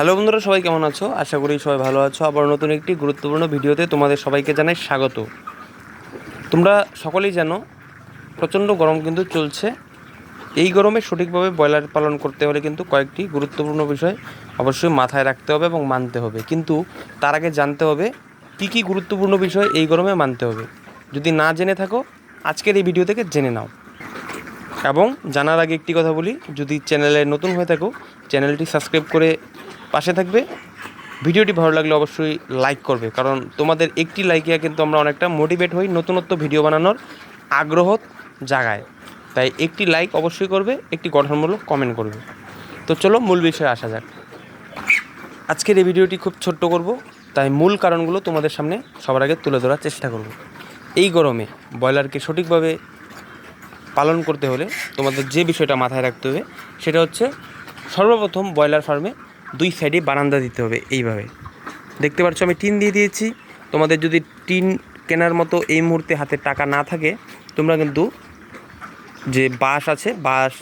Hello বন্ধুরা, সবাই কেমন আছো? আশা করি সবাই ভালো আছো। আবার নতুন একটি গুরুত্বপূর্ণ ভিডিওতে তোমাদের সবাইকে জানাই স্বাগত। তোমরা সকলেই জানো, প্রচণ্ড গরম কিন্তু চলছে। এই গরমে সঠিকভাবে ব্রয়লার পালন করতে হলে কিন্তু কয়েকটি গুরুত্বপূর্ণ বিষয় অবশ্যই মাথায় রাখতে হবে এবং মানতে হবে। কিন্তু তার আগে জানতে হবে, কী কী গুরুত্বপূর্ণ বিষয় এই গরমে মানতে হবে? যদি না জেনে থাকো, আজকের এই ভিডিও থেকে জেনে নাও। এবং জানার আগে একটি কথা বলি, যদি চ্যানেলে নতুন হয়ে থাকো, চ্যানেলটি সাবস্ক্রাইব করে পাশে থাকবে। ভিডিওটি ভালো লাগলে অবশ্যই লাইক করবে, কারণ তোমাদের একটি লাইকে কিন্তু আমরা অনেকটা মোটিভেট হই নতুনত্ব ভিডিও বানানোর আগ্রহ জাগায়। তাই একটি লাইক অবশ্যই করবে, একটি গঠনমূলক কমেন্ট করবে। তো চলো মূল বিষয়ে আসা যাক। আজকের এই ভিডিওটি খুব ছোট্ট করব, তাই মূল কারণগুলো তোমাদের সামনে সবার আগে তুলে ধরার চেষ্টা করব। এই গরমে ব্রয়লারকে সঠিকভাবে পালন করতে হলে তোমাদের যে বিষয়টা মাথায় রাখতে হবে, সেটা হচ্ছে সর্বপ্রথম ব্রয়লার ফার্মে দুই সাইডে বারান্দা দিতে হবে এইভাবে। দেখতে পাচ্ছ আমি টিন দিয়ে দিয়েছি। তোমাদের যদি টিন কেনার মতো এই মুহূর্তে হাতে টাকা না থাকে, তোমরা কিন্তু যে বাঁশ আছে, বাঁশ,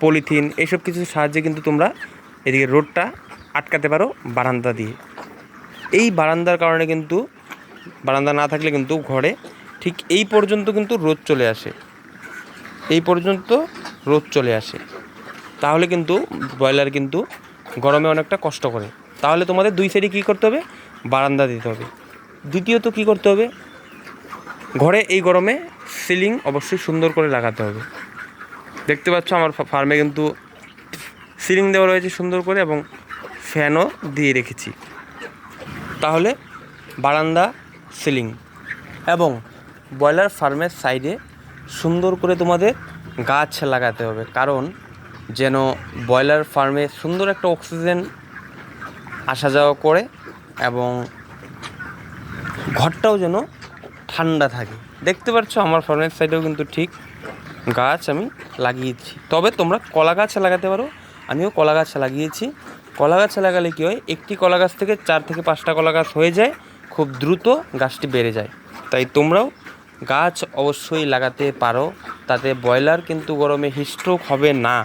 পলিথিন এইসব কিছুর সাহায্যে কিন্তু তোমরা এদিকে রোডটা আটকাতে পারো বারান্দা দিয়ে। এই বারান্দার কারণে কিন্তু, বারান্দা না থাকলে কিন্তু ঘরে ঠিক এই পর্যন্ত কিন্তু রোদ চলে আসে। এই পর্যন্ত রোদ চলে আসে। তাহলে কিন্তু ব্রয়লার কিন্তু গরমে অনেকটা কষ্ট করে। তাহলে তোমাদের দুই সাইডে কী করতে হবে? বারান্দা দিতে হবে। দ্বিতীয়ত কী করতে হবে? ঘরে এই গরমে সিলিং অবশ্যই সুন্দর করে লাগাতে হবে। দেখতে পাচ্ছ আমার ফার্মে কিন্তু সিলিং দেওয়া রয়েছে সুন্দর করে এবং ফ্যানও দিয়ে রেখেছি। তাহলে বারান্দা সিলিং এবং ব্রয়লার ফার্মের সাইডে সুন্দর করে তোমাদের গাছ লাগাতে হবে। কারণ যেন ব্রয়লার ফার্মে সুন্দর একটা অক্সিজেন আসা যাওয়া করে এবং ঘরটাও যেন ঠান্ডা থাকে। দেখতে পাচ্ছ আমার ফার্মের সাইডেও কিন্তু ঠিক গাছ আমি লাগিয়েছি। তবে তোমরা কলা গাছ লাগাতে পারো, আমিও কলা গাছ লাগিয়েছি। কলা গাছ লাগালে কী হয়, একটি কলা গাছ থেকে চার থেকে পাঁচটা কলা গাছ হয়ে যায়, খুব দ্রুত গাছটি বেড়ে যায়। তাই তোমরাও গাছ অবশ্যই লাগাতে পারো, তাতে ব্রয়লার কিন্তু গরমে হিস্ট্রোক হবে না।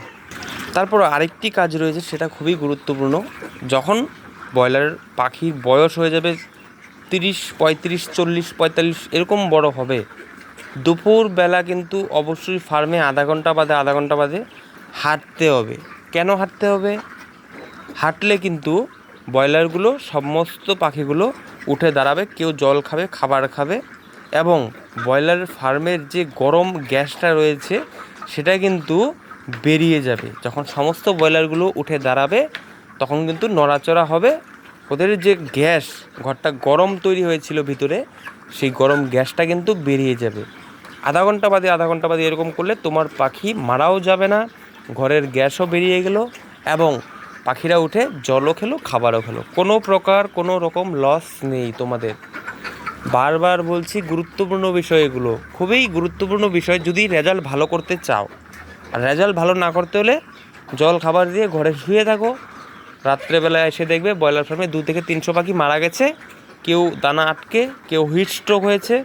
তারপর আরেকটি কাজ রয়েছে, সেটা খুবই গুরুত্বপূর্ণ। যখন ব্রয়লার পাখির বয়স হয়ে যাবে তিরিশ, পঁয়ত্রিশ, চল্লিশ, পঁয়তাল্লিশ, এরকম বড় হবে, দুপুরবেলা কিন্তু অবশ্যই ফার্মে আধা ঘণ্টা বাদে, আধা ঘণ্টা বাদে হাঁটতে হবে। কেন হাঁটতে হবে? হাঁটলে কিন্তু ব্রয়লারগুলো সমস্ত পাখিগুলো উঠে দাঁড়াবে, কেউ জল খাবে, খাবার খাবে এবং ব্রয়লার ফার্মের যে গরম গ্যাসটা রয়েছে, সেটা কিন্তু বেরিয়ে যাবে। যখন সমস্ত ব্রয়লারগুলো উঠে দাঁড়াবে, তখন কিন্তু নড়াচড়া হবে। ওদের যে গ্যাস, ঘরটা গরম তৈরি হয়েছিল ভিতরে, সেই গরম গ্যাসটা কিন্তু বেরিয়ে যাবে। আধা ঘণ্টা বাদে আধা ঘণ্টা বাদে এরকম করলে তোমার পাখি মারাও যাবে না, ঘরের গ্যাসও বেরিয়ে গেল এবং পাখিরা উঠে জলও খেলো, খাবারও খেলো। কোনো প্রকার কোনো রকম লস নেই তোমাদের। বারবার বলছি গুরুত্বপূর্ণ বিষয় এগুলো খুবই গুরুত্বপূর্ণ বিষয় যদি রেজাল্ট ভালো করতে চাও। আর রেজাল্ট ভালো না করতে হলে জল, খাবার দিয়ে ঘরে শুয়ে থাকো। রাত্রেবেলায় এসে দেখবে ব্রয়লার ফার্মে দু থেকে তিনশো পাখি মারা গেছে। কেউ দানা আটকে, কেউ হিট স্ট্রোক হয়েছে।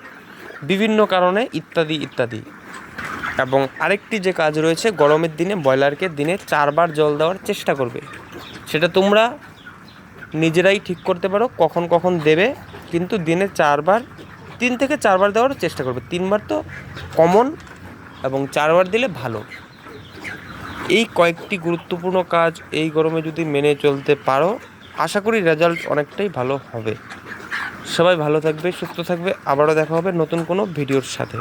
বিভিন্ন কারণে ইত্যাদি ইত্যাদি। এবং আরেকটি যে কাজ রয়েছে, গরমের দিনে ব্রয়লারকে দিনে চারবার জল দেওয়ার চেষ্টা করবে। সেটা তোমরা নিজেরাই ঠিক করতে পারো, কখন কখন দেবে। কিন্তু দিনে চারবার, তিন থেকে চারবার দেওয়ার চেষ্টা করবে। তিনবার তো কমন এবং চারবার দিলে ভালো। এই কয়েকটি গুরুত্বপূর্ণ কাজ এই গরমে যদি মেনে চলতে পারো, আশা করি রেজাল্ট অনেকটাই ভালো হবে। সবাই ভালো থাকবে, সুস্থ থাকবে। আবারও দেখা হবে নতুন কোনো ভিডিওর সাথে।